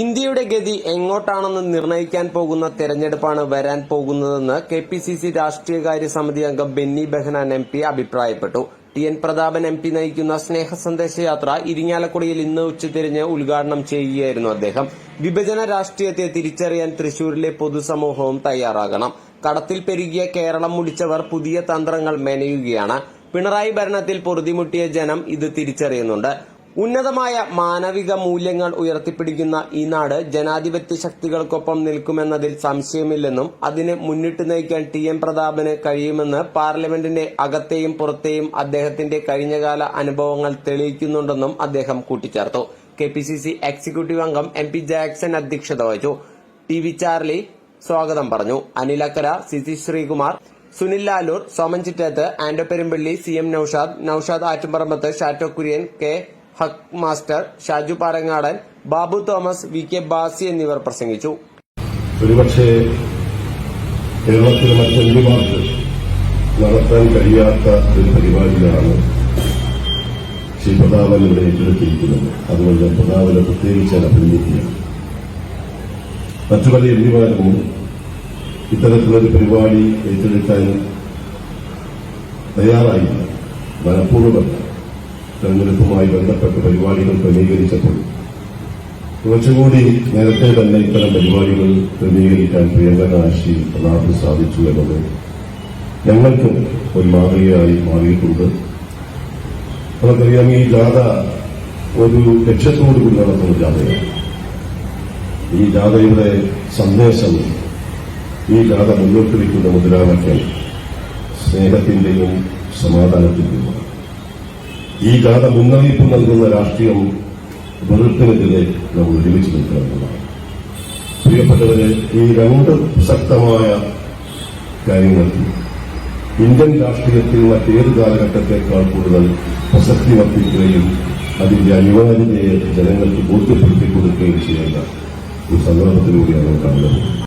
ഇന്ത്യയുടെ ഗതി എങ്ങോട്ടാണെന്ന് നിർണയിക്കാൻ പോകുന്ന തെരഞ്ഞെടുപ്പാണ് വരാൻ പോകുന്നതെന്ന് കെ പി സി സി രാഷ്ട്രീയകാര്യ സമിതി അംഗം ബെന്നി ബെഹനാൻ എം പി അഭിപ്രായപ്പെട്ടു. T N Prathapan M P നയിക്കുന്ന സ്നേഹ സന്ദേശയാത്ര ഇരിങ്ങാലക്കുടയിൽ ഇന്ന് ഉച്ചതിരിഞ്ഞ് ഉദ്ഘാടനം ചെയ്യുകയായിരുന്നു അദ്ദേഹം. വിഭജന രാഷ്ട്രീയത്തെ തിരിച്ചറിയാൻ തൃശൂരിലെ പൊതുസമൂഹവും തയ്യാറാകണം. കടത്തിൽ പെരുകിയ കേരളം മുടിച്ചവർ പുതിയ തന്ത്രങ്ങൾ മെനയുകയാണ്. പിണറായി ഭരണത്തിൽ പൊറുതിമുട്ടിയ ജനം ഇത് തിരിച്ചറിയുന്നുണ്ട്. ഉന്നതമായ മാനവിക മൂല്യങ്ങൾ ഉയർത്തിപ്പിടിക്കുന്ന ഈ നാട് ജനാധിപത്യ ശക്തികൾക്കൊപ്പം നിൽക്കുമെന്നതിൽ സംശയമില്ലെന്നും അതിനെ മുന്നിട്ട് നയിക്കാൻ ടി എം പ്രതാപന് കഴിയുമെന്ന് പാർലമെന്റിന്റെ അകത്തെയും പുറത്തെയും അദ്ദേഹത്തിന്റെ കഴിഞ്ഞകാല അനുഭവങ്ങൾ തെളിയിക്കുന്നുണ്ടെന്നും അദ്ദേഹം കൂട്ടിച്ചേർത്തു. K P C C executive അംഗം എം പി ജാക്സൺ അധ്യക്ഷത വഹിച്ചു. ടി വി ചാർലി സ്വാഗതം പറഞ്ഞു. Anilakkara C C Sreekumar Sunil Laloor Soman Chittethu Anto Perumpally C M Noushad Noushad Attumparambath Shatto Kurian K Haq master Shaju Parangadan Babu Thomas V K Basi എന്നിവർ പ്രസംഗിച്ചു. ഒരുപക്ഷെ കേരളത്തിലെ മറ്റെന്തുമാർക്ക് നടത്താൻ കഴിയാത്ത ഒരു പരിപാടിയാണ് ശ്രീ പ്രതാപൻ ഇവിടെ ഏറ്റെടുത്തിരിക്കുന്നത്. അതുകൊണ്ട് പ്രതാപനെ പ്രത്യേകിച്ച് അഭിനന്ദിക്കുകയാണ്. മറ്റു പല എംപിമാർക്കും ഇത്തരത്തിലൊരു പരിപാടി ഏറ്റെടുക്കാൻ തയ്യാറായില്ല. മനഃപൂർവമല്ല. തെരഞ്ഞെടുപ്പുമായി ബന്ധപ്പെട്ട പരിപാടികൾ ക്രമീകരിച്ചപ്പോൾ കുറച്ചുകൂടി നേരത്തെ തന്നെ ഇത്തരം പരിപാടികൾ ക്രമീകരിക്കാൻ പ്രിയങ്കര ശ്രീ സാധിച്ചു എന്നത് ഞങ്ങൾക്ക് ഒരു മാതൃകയായി മാറിയിട്ടുണ്ട്. നമുക്കറിയാം ഈ ജാഥ ഒരു ലക്ഷ്യത്തോടുകൂടി നടത്തുന്ന ജാഥയാണ്. ഈ ജാഥയുടെ സന്ദേശം ഈ ജാഥ മുന്നോട്ട് വയ്ക്കുന്ന മുദ്രാവാക്യം സ്നേഹത്തിന്റെയും സമാധാനത്തിന്റെയുമാണ്. ഈ ഗാഥ മുന്നറിയിപ്പ് നൽകുന്ന രാഷ്ട്രീയം വെറുപ്പിനെതിരെ നമ്മൾ ഒരുമിച്ച് നിൽക്കണമെന്നതാണ് പ്രിയപ്പെട്ടവരെ ഈ രണ്ട് ശക്തമായ കാര്യങ്ങൾക്ക് ഇന്ത്യൻ രാഷ്ട്രീയത്തിൽ മറ്റേത് കാലഘട്ടത്തെക്കാൾ കൂടുതൽ പ്രസക്തി വർദ്ധിക്കുകയും അതിന്റെ അനിവാര്യതയെ ജനങ്ങൾക്ക് ബോധ്യപ്പെടുത്തി കൊടുക്കുകയും ചെയ്യുന്ന ഒരു സന്ദർഭത്തിലൂടെയാണ് കാണുന്നത്